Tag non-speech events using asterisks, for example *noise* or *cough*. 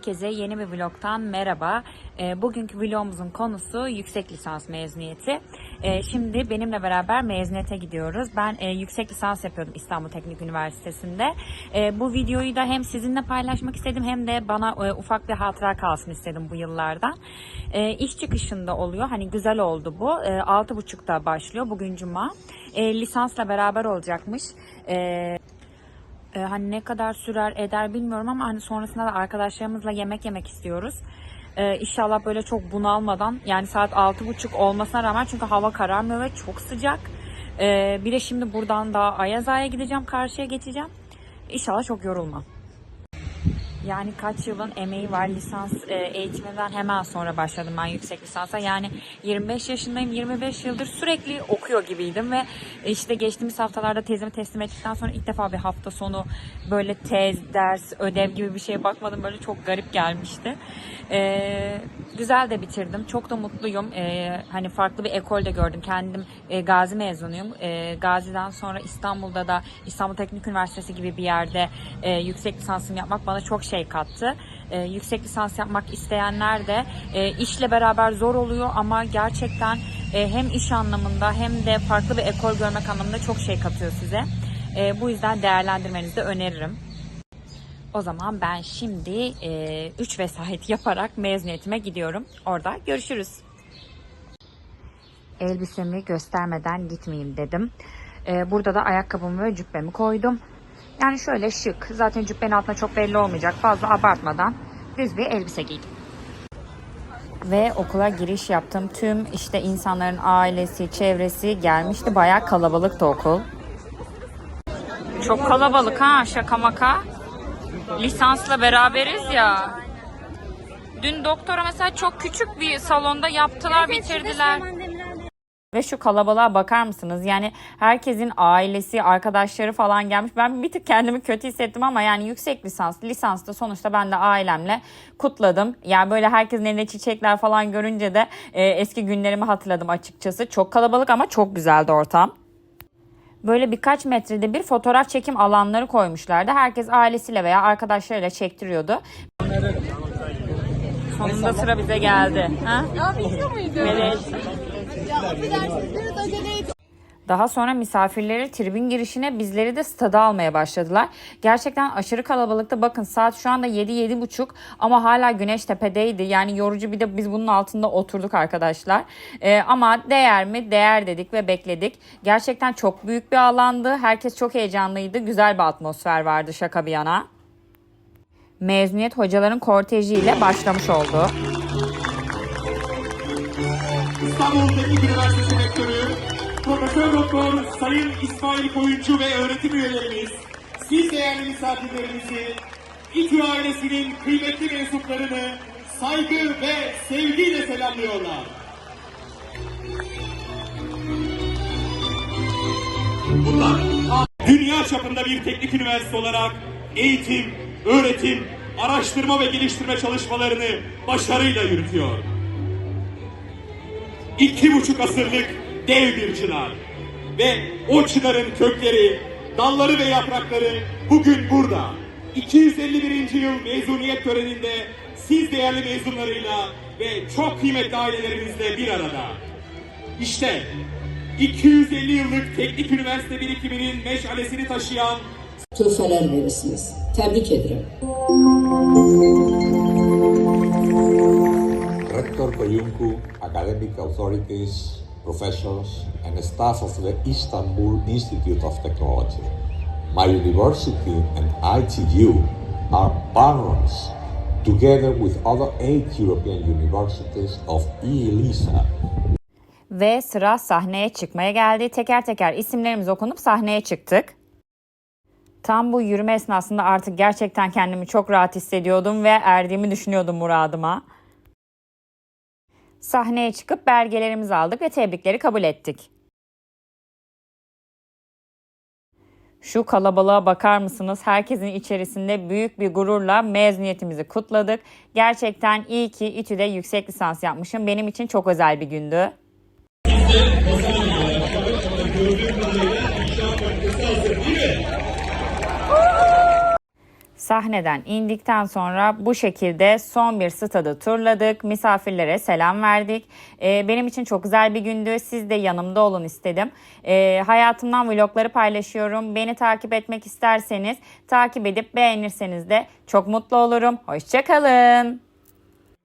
Herkese yeni bir vlogtan merhaba. Ee, Bugünkü vlogumuzun konusu yüksek lisans mezuniyeti. Ee, Şimdi benimle beraber mezuniyete gidiyoruz. Ben e, yüksek lisans yapıyordum İstanbul Teknik Üniversitesi'nde. Ee, Bu videoyu da hem sizinle paylaşmak istedim hem de bana e, ufak bir hatıra kalsın istedim bu yıllardan. İş çıkışında oluyor. Hani güzel oldu bu. Ee, 6.30'da başlıyor. Bugün cuma. Lisansla beraber olacakmış. Ee, hani ne kadar sürer eder bilmiyorum ama hani sonrasında da arkadaşlarımızla yemek yemek istiyoruz. Ee, inşallah böyle çok bunalmadan yani saat 6.30 olmasına rağmen çünkü hava kararmıyor ve çok sıcak. Ee, bir de şimdi buradan daha Ayazağa'ya gideceğim karşıya geçeceğim. İnşallah çok yorulmam. Yani kaç yılın emeği var lisans e, eğitiminden hemen sonra başladım ben yüksek lisansa. Yani 25 yaşındayım 25 yıldır sürekli okuyor gibiydim ve işte geçtiğimiz haftalarda tezimi teslim ettikten sonra ilk defa bir hafta sonu böyle tez, ders, ödev gibi bir şeye bakmadım. Böyle çok garip gelmişti. E, güzel de bitirdim. Çok da mutluyum. E, hani farklı bir ekol de gördüm. Kendim e, Gazi mezunuyum. E, Gazi'den sonra İstanbul'da da İstanbul Teknik Üniversitesi gibi bir yerde e, yüksek lisansımı yapmak bana çok şey kattı. E, yüksek lisans yapmak isteyenler de e, işle beraber zor oluyor ama gerçekten e, hem iş anlamında hem de farklı bir ekol görmek anlamında çok şey katıyor size. E, bu yüzden değerlendirmenizi de öneririm. O zaman ben şimdi 3 vesayet *laughs* yaparak mezuniyetime gidiyorum. Orada görüşürüz. Elbisemi göstermeden gitmeyeyim dedim. E, burada da ayakkabımı ve cübbemi koydum. Yani şöyle şık. Zaten cübbenin altında çok belli olmayacak. Fazla abartmadan düz bir elbise giydim. Ve okula giriş yaptım. Tüm işte insanların ailesi, çevresi gelmişti. Bayağı kalabalıktı okul. Çok kalabalık ha şaka maka. Lisansla beraberiz ya. Dün doktora mesela çok küçük bir salonda yaptılar, bitirdiler. Ve şu kalabalığa bakar mısınız? Yani herkesin ailesi, arkadaşları falan gelmiş. Ben bir tık kendimi kötü hissettim ama yani yüksek lisans, lisansta sonuçta ben de ailemle kutladım. Yani böyle herkesin elinde çiçekler falan görünce de e, eski günlerimi hatırladım açıkçası. Çok kalabalık ama çok güzeldi ortam. Böyle birkaç metrede bir fotoğraf çekim alanları koymuşlardı. Herkes ailesiyle veya arkadaşlarıyla çektiriyordu. Sonunda sıra bize geldi. Ha? Ya biliyor muydun? Evet. Daha sonra misafirleri tribün girişine bizleri de stada almaya başladılar. Gerçekten aşırı kalabalıkta bakın saat şu anda 7-7.30 ama hala güneş tepedeydi. Yani yorucu bir de biz bunun altında oturduk arkadaşlar. Ee, ama değer mi? Değer dedik ve bekledik. Gerçekten çok büyük bir alandı. Herkes çok heyecanlıydı. Güzel bir atmosfer vardı şaka bir yana. Mezuniyet hocaların kortejiyle başlamış oldu. İstanbul Teknik Üniversitesi Rektörü, Profesör Doktor Sayın İsmail Koyuncu ve öğretim üyelerimiz, siz değerli misafirlerimizi, İTÜ ailesinin kıymetli mensuplarını saygı ve sevgiyle selamlıyorlar. Bunlar dünya çapında bir teknik üniversite olarak eğitim, öğretim, araştırma ve geliştirme çalışmalarını başarıyla yürütüyor iki buçuk asırlık dev bir çınar. Ve o çınarın kökleri, dalları ve yaprakları bugün burada. 251. yıl mezuniyet töreninde siz değerli mezunlarıyla ve çok kıymetli ailelerimizle bir arada. İşte 250 yıllık teknik üniversite birikiminin meşalesini taşıyan tuhfeler verirsiniz. Tebrik ederim. Rector Koyuncu, academic authorities, professors, and staff of the Istanbul Institute of Technology. My university and ITU are partners, together with other eight European universities of ELISA. Ve sıra sahneye çıkmaya geldi. Teker teker isimlerimiz okunup sahneye çıktık. Tam bu yürüme esnasında artık gerçekten kendimi çok rahat hissediyordum ve erdiğimi düşünüyordum muradıma. Sahneye çıkıp belgelerimizi aldık ve tebrikleri kabul ettik. Şu kalabalığa bakar mısınız? Herkesin içerisinde büyük bir gururla mezuniyetimizi kutladık. Gerçekten iyi ki İTÜ'de yüksek lisans yapmışım. Benim için çok özel bir gündü. Sahneden indikten sonra bu şekilde son bir stadı turladık. Misafirlere selam verdik. Ee, benim için çok güzel bir gündü. Siz de yanımda olun istedim. Ee, hayatımdan vlogları paylaşıyorum. Beni takip etmek isterseniz takip edip beğenirseniz de çok mutlu olurum. Hoşçakalın.